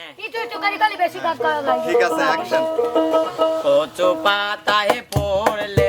হ্যাঁ। ঠিক আছে পড়লে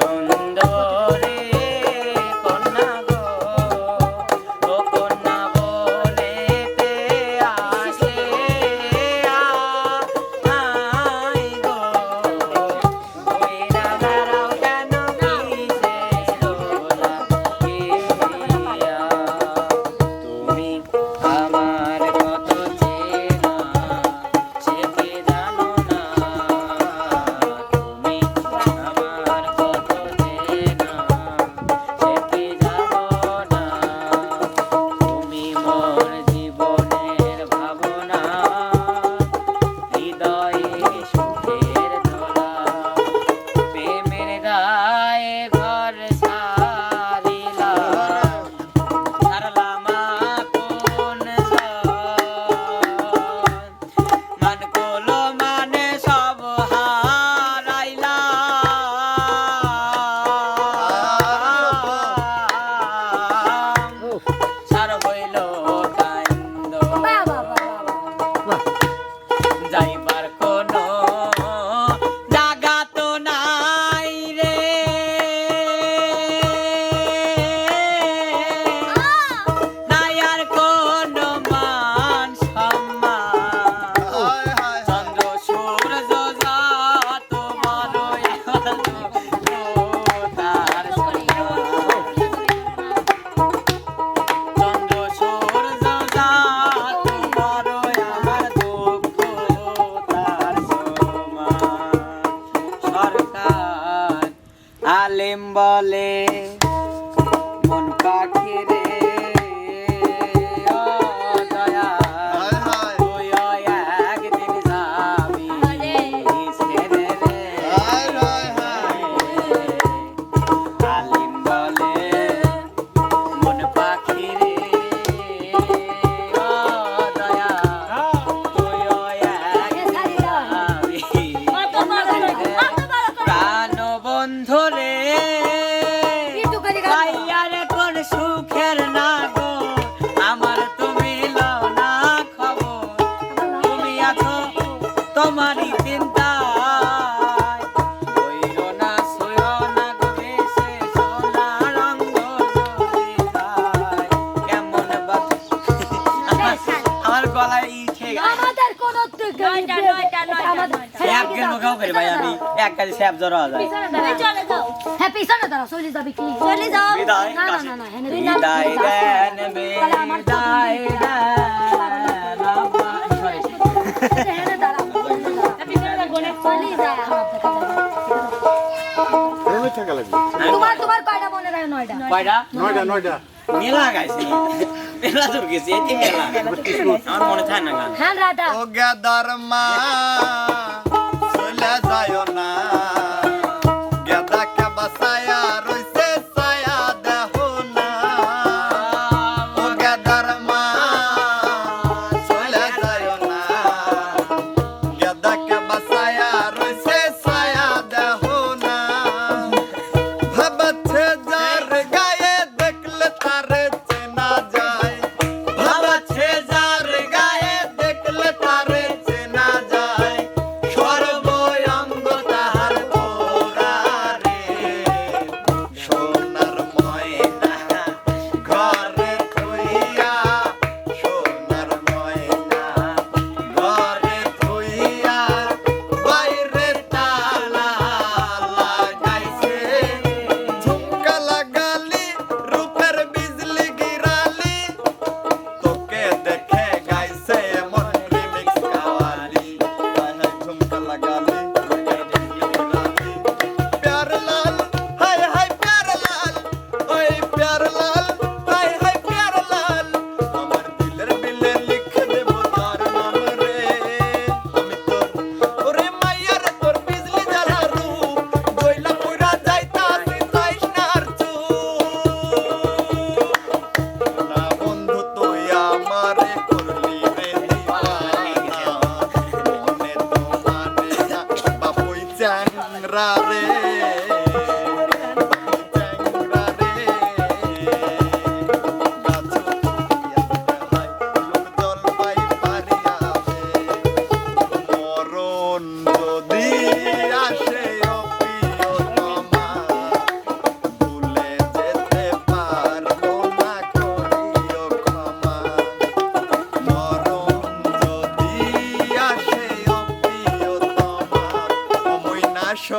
son. বলে তোমার তোমার কয়টা মনে রাখে নয়টা? কয়টা? নয়টা নয়টা। মেলা গাইছে। মেলা তোর গেছে এতে মেলা। হ্যাঁ, হ্যাঁ, আমার মনে থাকে না গান। হ্যাঁ দাদা ও গেদার মা Hey, hey. রে